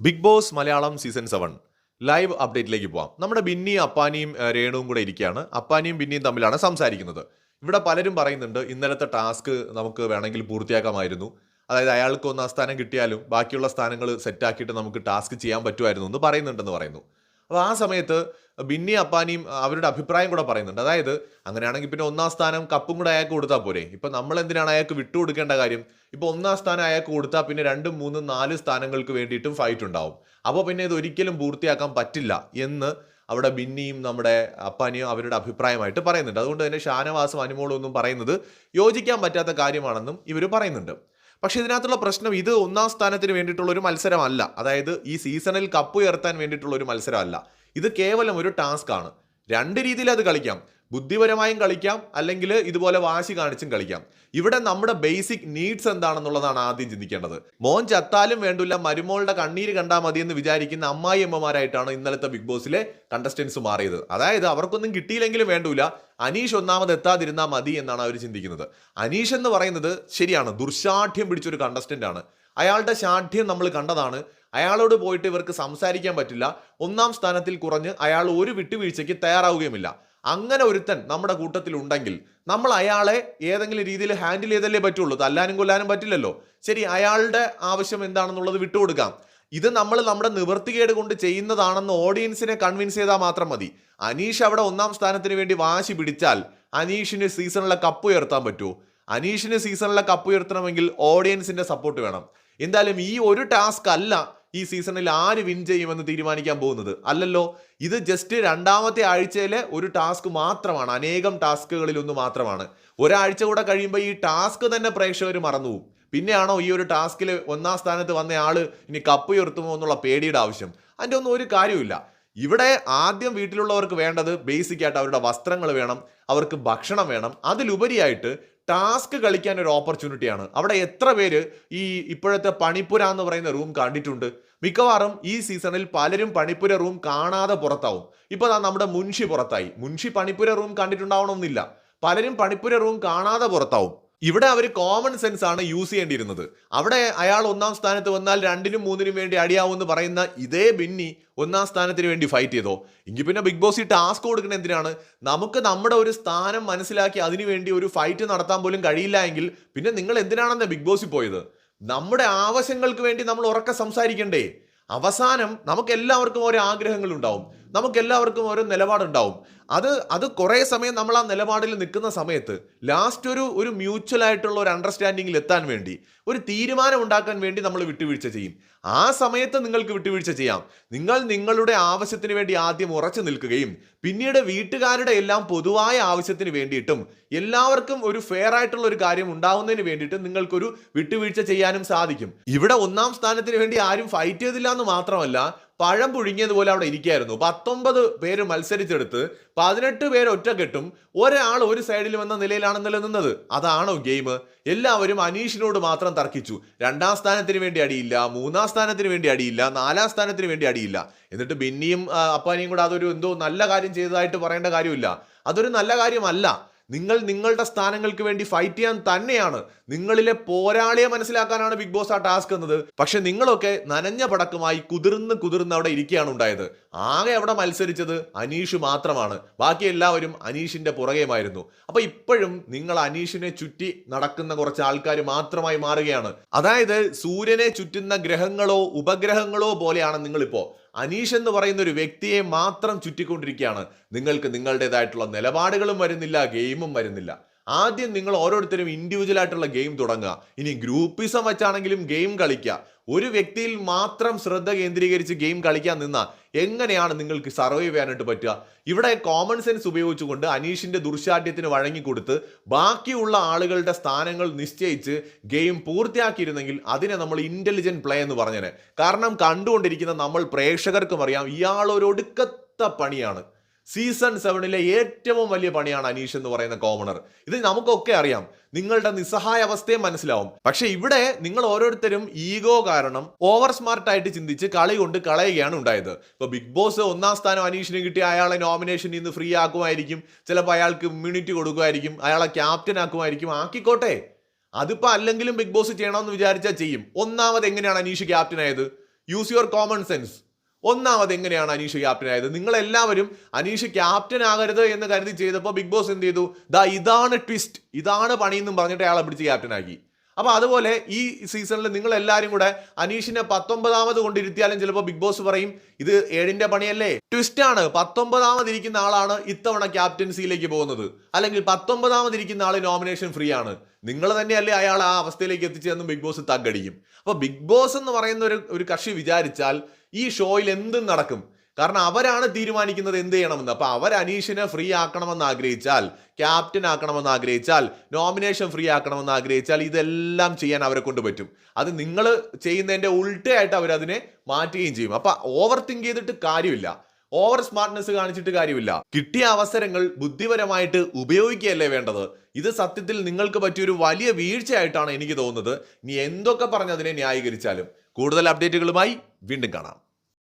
Bigg Boss Malayalam season seven live അപ്ഡേറ്റിലേക്ക് പോവാം. നമ്മുടെ ബിന്നി അപ്പാനിയും രേണുവും കൂടെ ഇരിക്കുകയാണ്. അപ്പാനിയും ബിന്നിയും തമ്മിലാണ് സംസാരിക്കുന്നത്. ഇവിടെ പലരും പറയുന്നുണ്ട് ഇന്നലത്തെ ടാസ്ക് നമുക്ക് വേണമെങ്കിൽ പൂർത്തിയാക്കാമായിരുന്നു. അതായത് അയാൾക്ക് ഒന്നാം സ്ഥാനം കിട്ടിയാലും ബാക്കിയുള്ള സ്ഥാനങ്ങൾ സെറ്റാക്കിയിട്ട് നമുക്ക് ടാസ്ക് ചെയ്യാൻ പറ്റുമായിരുന്നു എന്ന് പറയുന്നുണ്ടെന്ന് പറയുന്നു. അപ്പോൾ ആ സമയത്ത് ബിന്നി അപ്പാനിയും അവരുടെ അഭിപ്രായം കൂടെ പറയുന്നുണ്ട്. അതായത് അങ്ങനെയാണെങ്കിൽ പിന്നെ ഒന്നാം സ്ഥാനം കപ്പും കൂടെ അയാൾക്ക് കൊടുത്താൽ പോരെ. ഇപ്പം നമ്മൾ എന്തിനാണ് അയാൾക്ക് വിട്ടുകൊടുക്കേണ്ട കാര്യം? ഇപ്പോൾ ഒന്നാം സ്ഥാനം അയാൾക്ക് കൊടുത്താൽ പിന്നെ രണ്ടും മൂന്നും നാല് സ്ഥാനങ്ങൾക്ക് വേണ്ടിയിട്ടും ഫൈറ്റ് ഉണ്ടാവും. അപ്പോൾ പിന്നെ ഇത് ഒരിക്കലും പൂർത്തിയാക്കാൻ പറ്റില്ല എന്ന് അവിടെ ബിന്നിയും നമ്മുടെ അപ്പാനിയും അവരുടെ അഭിപ്രായമായിട്ട് പറയുന്നുണ്ട്. അതുകൊണ്ട് തന്നെ ഷാനവാസും അനുമോളും ഒന്നും പറയുന്നത് യോജിക്കാൻ പറ്റാത്ത കാര്യമാണെന്നും ഇവർ പറയുന്നുണ്ട്. പക്ഷേ ഇതിനകത്തുള്ള പ്രശ്നം ഇത് ഒന്നാം സ്ഥാനത്തിന് വേണ്ടിയിട്ടുള്ള ഒരു മത്സരമല്ല. അതായത് ഈ സീസണിൽ കപ്പ് ഉയർത്താൻ വേണ്ടിയിട്ടുള്ള ഒരു മത്സരമല്ല. ഇത് കേവലം ഒരു ടാസ്ക് ആണ്. രണ്ട് രീതിയിൽ അത് കളിക്കാം. ബുദ്ധിപരമായും കളിക്കാം അല്ലെങ്കിൽ ഇതുപോലെ വാശി കാണിച്ചും കളിക്കാം. ഇവിടെ നമ്മുടെ ബേസിക് നീഡ്സ് എന്താണെന്നുള്ളതാണ് ആദ്യം ചിന്തിക്കേണ്ടത്. മോൻ ചത്താലും വേണ്ടില്ല മരുമോളുടെ കണ്ണീര് കണ്ടാൽ മതി എന്ന് വിചാരിക്കുന്ന അമ്മായി അമ്മമാരായിട്ടാണ് ഇന്നലത്തെ ബിഗ് ബോസിലെ കണ്ടസ്റ്റൻസ് മാറിയത്. അതായത് അവർക്കൊന്നും കിട്ടിയില്ലെങ്കിലും വേണ്ടൂല അനീഷ് ഒന്നാമത് എത്താതിരുന്നാൽ മതി എന്നാണ് അവർ ചിന്തിക്കുന്നത്. അനീഷ് എന്ന് പറയുന്നത് ശരിയാണ് ദുർശാഠ്യം പിടിച്ചൊരു കണ്ടസ്റ്റന്റ് ആണ്. അയാളുടെ ശാഠ്യം നമ്മൾ കണ്ടതാണ്. അയാളോട് പോയിട്ട് ഇവർക്ക് സംസാരിക്കാൻ പറ്റില്ല. ഒന്നാം സ്ഥാനത്തിൽ കുറഞ്ഞ് അയാൾ ഒരു വിട്ടുവീഴ്ചയ്ക്ക് തയ്യാറാവുകയുമില്ല. അങ്ങനെ ഒരുത്തൻ നമ്മുടെ കൂട്ടത്തിൽ ഉണ്ടെങ്കിൽ നമ്മൾ അയാളെ ഏതെങ്കിലും രീതിയിൽ ഹാൻഡിൽ ചെയ്തല്ലേ പറ്റുള്ളൂ. തല്ലാനും കൊല്ലാനും പറ്റില്ലല്ലോ. ശരി അയാളുടെ ആവശ്യം എന്താണെന്നുള്ളത് വിട്ടുകൊടുക്കാം. ഇത് നമ്മൾ നമ്മുടെ നിവൃത്തികേട് കൊണ്ട് ചെയ്യുന്നതാണെന്ന് ഓഡിയൻസിനെ കൺവിൻസ് ചെയ്താൽ മാത്രം മതി. അനീഷ് അവിടെ ഒന്നാം സ്ഥാനത്തിന് വേണ്ടി വാശി പിടിച്ചാൽ അനീഷിന് സീസണിലെ കപ്പ് ഉയർത്താൻ പറ്റുമോ? അനീഷിന് സീസണിലെ കപ്പ് ഉയർത്തണമെങ്കിൽ ഓഡിയൻസിന്റെ സപ്പോർട്ട് വേണം. എന്തായാലും ഈ ഒരു ടാസ്ക് അല്ല ഈ സീസണിൽ ആര് വിൻ ചെയ്യുമെന്ന് തീരുമാനിക്കാൻ പോകുന്നത്? അല്ലല്ലോ ഇത് ജസ്റ്റ് രണ്ടാമത്തെ ആഴ്ചയിലെ ഒരു ടാസ്ക് മാത്രമാണ്. അനേകം ടാസ്കുകളിൽ ഒന്ന് മാത്രമാണ്. ഒരാഴ്ച കൂടെ കഴിയുമ്പോൾ ഈ ടാസ്ക് തന്നെ പ്രേക്ഷകർ മറന്നുപോകും. പിന്നെയാണോ ഈ ഒരു ടാസ്കിൽ ഒന്നാം സ്ഥാനത്ത് വന്ന ആൾ ഇനി കപ്പ് ഉയർത്തുമോ എന്നുള്ള പേടിയുടെ ആവശ്യം? അതിന്റെ ഒന്നും ഒരു കാര്യമില്ല ഇവിടെ ആദ്യം വീട്ടിലുള്ളവർക്ക് വേണ്ടത് ബേസിക് ആയിട്ട് അവരുടെ വസ്ത്രങ്ങൾ വേണം അവർക്ക് ഭക്ഷണം വേണം. അതിലുപരിയായിട്ട് ടാസ്ക് കളിക്കാൻ ഒരു ഓപ്പർച്യൂണിറ്റിയാണ്. അവിടെ എത്ര പേര് ഈ ഇപ്പോഴത്തെ പണിപ്പുര എന്ന് പറയുന്ന റൂം കണ്ടിട്ടുണ്ട്. മിക്കവാറും ഈ സീസണിൽ പലരും പണിപ്പുര റൂം കാണാതെ പുറത്താവും. ഇപ്പൊ ദാ നമ്മുടെ മുൻഷി പുറത്തായി. മുൻഷി പണിപ്പുര റൂം കണ്ടിട്ടുണ്ടാവണമെന്നില്ല. പലരും പണിപ്പുര റൂം കാണാതെ പുറത്താവും. ഇവിടെ അവർ കോമൺ സെൻസ് ആണ് യൂസ് ചെയ്യേണ്ടിയിരുന്നത്. അവിടെ അയാൾ ഒന്നാം സ്ഥാനത്ത് വന്നാൽ രണ്ടിനും മൂന്നിനും വേണ്ടി അടിയാവും എന്ന് പറയുന്ന ഇതേ ബിന്നി ഒന്നാം സ്ഥാനത്തിന് വേണ്ടി ഫൈറ്റ് ചെയ്തോ? എങ്കിൽ പിന്നെ ബിഗ് ബോസ് ഈ ടാസ്ക് കൊടുക്കുന്ന എന്തിനാണ്? നമുക്ക് നമ്മുടെ ഒരു സ്ഥാനം മനസ്സിലാക്കി അതിനുവേണ്ടി ഒരു ഫൈറ്റ് നടത്താൻ പോലും കഴിയില്ല എങ്കിൽ പിന്നെ നിങ്ങൾ എന്തിനാണെന്ന് ബിഗ് ബോസിൽ പോയത്? നമ്മുടെ ആവശ്യങ്ങൾക്ക് വേണ്ടി നമ്മൾ ഉറക്കെ സംസാരിക്കണ്ടേ? അവസാനം നമുക്ക് എല്ലാവർക്കും ഓരോ ആഗ്രഹങ്ങളുണ്ടാവും. നമുക്ക് എല്ലാവർക്കും ഓരോ നിലപാടുണ്ടാവും. അത് അത് കുറേ സമയം നമ്മൾ ആ നിലപാടിൽ നിൽക്കുന്ന സമയത്ത് ലാസ്റ്റ് ഒരു ഒരു മ്യൂച്വൽ ആയിട്ടുള്ള ഒരു അണ്ടർസ്റ്റാൻഡിങ്ങിൽ എത്താൻ വേണ്ടി ഒരു തീരുമാനം ഉണ്ടാക്കാൻ വേണ്ടി നമ്മൾ വിട്ടുവീഴ്ച ചെയ്യും. ആ സമയത്ത് നിങ്ങൾക്ക് വിട്ടുവീഴ്ച ചെയ്യാം. നിങ്ങൾ നിങ്ങളുടെ ആവശ്യത്തിന് വേണ്ടി ആദ്യം ഉറച്ചു നിൽക്കുകയും പിന്നീട് വീട്ടുകാരുടെ എല്ലാം പൊതുവായ ആവശ്യത്തിന് വേണ്ടിയിട്ടും എല്ലാവർക്കും ഒരു ഫെയർ ആയിട്ടുള്ള ഒരു കാര്യം ഉണ്ടാവുന്നതിന് വേണ്ടിയിട്ട് നിങ്ങൾക്കൊരു വിട്ടുവീഴ്ച ചെയ്യാനും സാധിക്കും. ഇവിടെ ഒന്നാം സ്ഥാനത്തിന് വേണ്ടി ആരും ഫൈറ്റ് ചെയ്തില്ല എന്ന് മാത്രമല്ല പഴം പുഴുങ്ങിയതുപോലെ അവിടെ ഇരിക്കുകയായിരുന്നു പത്തൊമ്പത് പേര് മത്സരിച്ചെടുത്ത് പതിനെട്ട് പേര് ഒറ്റക്കെട്ടും ഒരാൾ ഒരു സൈഡിൽ വന്ന നിലയിലാണ് നിന്നത്? അതാണോ ഗെയിം? എല്ലാവരും അനീഷിനോട് മാത്രം തർക്കിച്ചു. രണ്ടാം സ്ഥാനത്തിന് വേണ്ടി അടിയില്ല മൂന്നാം സ്ഥാനത്തിന് വേണ്ടി അടിയില്ല നാലാം സ്ഥാനത്തിന് വേണ്ടി അടിയില്ല. എന്നിട്ട് ബിന്നിയും അപ്പാനിയും കൂടെ അതൊരു എന്തോ നല്ല കാര്യം ചെയ്തതായിട്ട് പറയേണ്ട കാര്യമില്ല. അതൊരു നല്ല കാര്യമല്ല. നിങ്ങൾ നിങ്ങളുടെ സ്ഥാനങ്ങൾക്ക് വേണ്ടി ഫൈറ്റ് ചെയ്യാൻ തന്നെയാണ് നിങ്ങളിലെ പോരാളിയെ മനസ്സിലാക്കാനാണ് ബിഗ് ബോസ് ആ ടാസ്ക് എന്നത്. പക്ഷെ നിങ്ങളൊക്കെ നനഞ്ഞ പടക്കമായി കുതിർന്ന് കുതിർന്ന് അവിടെ ഇരിക്കുകയാണ് ഉണ്ടായത്. ആകെ അവിടെ മത്സരിച്ചത് അനീഷ് മാത്രമാണ്. ബാക്കി എല്ലാവരും അനീഷിന്റെ പുറകെയുമായിരുന്നു. അപ്പൊ ഇപ്പോഴും നിങ്ങൾ അനീഷിനെ ചുറ്റി നടക്കുന്ന കുറച്ച് ആൾക്കാർ മാത്രമായി മാറുകയാണ്. അതായത് സൂര്യനെ ചുറ്റുന്ന ഗ്രഹങ്ങളോ ഉപഗ്രഹങ്ങളോ പോലെയാണ് നിങ്ങളിപ്പോ. അനീഷ് എന്ന് പറയുന്ന ഒരു വ്യക്തിയെ മാത്രം ചുറ്റിക്കൊണ്ടിരിക്കുകയാണ്. നിങ്ങൾക്ക് നിങ്ങളുടേതായിട്ടുള്ള നിലപാടുകളും വരുന്നില്ല ഗെയിമും വരുന്നില്ല. ആദ്യം നിങ്ങൾ ഓരോരുത്തരും ഇൻഡിവിജ്വൽ ആയിട്ടുള്ള ഗെയിം തുടങ്ങുക. ഇനി ഗ്രൂപ്പിസം വെച്ചാണെങ്കിലും ഗെയിം കളിക്കുക. ഒരു വ്യക്തിയിൽ മാത്രം ശ്രദ്ധ കേന്ദ്രീകരിച്ച് ഗെയിം കളിക്കാൻ നിന്ന എങ്ങനെയാണ് നിങ്ങൾക്ക് സർവൈവ് ചെയ്യാനായിട്ട് പറ്റുക? ഇവിടെ കോമൺ സെൻസ് ഉപയോഗിച്ചുകൊണ്ട് അനീഷിന്റെ ദുർശാഠ്യത്തിന് വഴങ്ങിക്കൊടുത്ത് ബാക്കിയുള്ള ആളുകളുടെ സ്ഥാനങ്ങൾ നിശ്ചയിച്ച് ഗെയിം പൂർത്തിയാക്കിയിരുന്നെങ്കിൽ അതിനെ നമ്മൾ ഇന്റലിജന്റ് പ്ലേ എന്ന് പറഞ്ഞേനെ. കാരണം കണ്ടുകൊണ്ടിരിക്കുന്ന നമ്മൾ പ്രേക്ഷകർക്കും അറിയാം ഇയാൾ ഒരു ഒടുക്കത്ത പണിയാണ്. സീസൺ സെവനിലെ ഏറ്റവും വലിയ പണിയാണ് അനീഷ് എന്ന് പറയുന്ന കോമണർ ഇത് നമുക്കൊക്കെ അറിയാം. നിങ്ങളുടെ നിസ്സഹായ അവസ്ഥയും മനസ്സിലാവും. പക്ഷെ ഇവിടെ നിങ്ങൾ ഓരോരുത്തരും ഈഗോ കാരണം ഓവർ സ്മാർട്ട് ആയിട്ട് ചിന്തിച്ച് കളി കൊണ്ട് കളയുകയാണ് ഉണ്ടായത്. ഇപ്പൊ ബിഗ് ബോസ് ഒന്നാം സ്ഥാനം അനീഷിന് കിട്ടി അയാളെ നോമിനേഷൻ ഇന്ന് ഫ്രീ ആക്കുമായിരിക്കും. ചിലപ്പോൾ അയാൾക്ക് ഇമ്മ്യൂണിറ്റി കൊടുക്കുമായിരിക്കും. അയാളെ ക്യാപ്റ്റൻ ആക്കുമായിരിക്കും. ആക്കിക്കോട്ടെ. അതിപ്പോ അല്ലെങ്കിലും ബിഗ് ബോസ് ചെയ്യണമെന്ന് വിചാരിച്ചാൽ ചെയ്യും. ഒന്നാമത് എങ്ങനെയാണ് അനീഷ് ക്യാപ്റ്റൻ ആയത്? യൂസ് യുവർ കോമൺ സെൻസ് ഒന്നാമത് എങ്ങനെയാണ് അനീഷ് നിങ്ങൾ എല്ലാവരും അനീഷ് ക്യാപ്റ്റൻ ആകരുത് എന്ന് കരുതി ചെയ്തപ്പോൾ ബിഗ് ബോസ് എന്ത് ചെയ്തു? ദാ ഇതാണ് ട്വിസ്റ്റ് ഇതാണ് പണിയെന്നും പറഞ്ഞിട്ട് അയാളെ പിടിച്ച് ക്യാപ്റ്റൻ ആക്കി അപ്പൊ അതുപോലെ ഈ സീസണിൽ നിങ്ങൾ എല്ലാവരും കൂടെ അനീഷിനെ പത്തൊമ്പതാമത് കൊണ്ടിരുത്തിയാലും ചിലപ്പോൾ ബിഗ് ബോസ് പറയും ഇത് ഏഴിന്റെ പണിയല്ലേ? ട്വിസ്റ്റാണ് പത്തൊമ്പതാമത് ഇരിക്കുന്ന ആളാണ് ഇത്തവണ ക്യാപ്റ്റൻസിയിലേക്ക് പോകുന്നത്. അല്ലെങ്കിൽ പത്തൊമ്പതാമത് ഇരിക്കുന്ന ആൾ നോമിനേഷൻ ഫ്രീ ആണ്. നിങ്ങൾ തന്നെയല്ലേ അയാൾ ആ അവസ്ഥയിലേക്ക് എത്തിച്ചതെന്നും ബിഗ് ബോസ് തകടിക്കും അപ്പോൾ ബിഗ് ബോസ് എന്ന് പറയുന്ന ഒരു ഒരു കക്ഷി വിചാരിച്ചാൽ ഈ ഷോയിൽ എന്തും നടക്കും. കാരണം അവരാണ് തീരുമാനിക്കുന്നത് എന്ത് ചെയ്യണമെന്ന്. അപ്പൊ അവർ അനീഷിനെ ഫ്രീ ആക്കണമെന്ന് ആഗ്രഹിച്ചാൽ ക്യാപ്റ്റൻ ആക്കണമെന്ന് ആഗ്രഹിച്ചാൽ നോമിനേഷൻ ഫ്രീ ആക്കണമെന്ന് ആഗ്രഹിച്ചാൽ ഇതെല്ലാം ചെയ്യാൻ അവരെ കൊണ്ട് പറ്റും. അത് നിങ്ങൾ ചെയ്യുന്നതിന്റെ ഉൾട്ടയായിട്ട് അവരതിനെ മാറ്റുകയും ചെയ്യും. അപ്പൊ ഓവർ തിങ്ക് ചെയ്തിട്ട് കാര്യമില്ല. ഓവർ സ്മാർട്ട്നെസ് കാണിച്ചിട്ട് കാര്യമില്ല. കിട്ടിയ അവസരങ്ങൾ ബുദ്ധിപരമായിട്ട് ഉപയോഗിക്കുകയല്ലേ വേണ്ടത്? ഇത് സത്യത്തിൽ നിങ്ങൾക്ക് പറ്റിയൊരു വലിയ വീഴ്ചയായിട്ടാണ് എനിക്ക് തോന്നുന്നത്. ഇനി എന്തൊക്കെ പറഞ്ഞ് അതിനെ ന്യായീകരിച്ചാലും. കൂടുതൽ അപ്ഡേറ്റുകളുമായി വീണ്ടും കാണാം.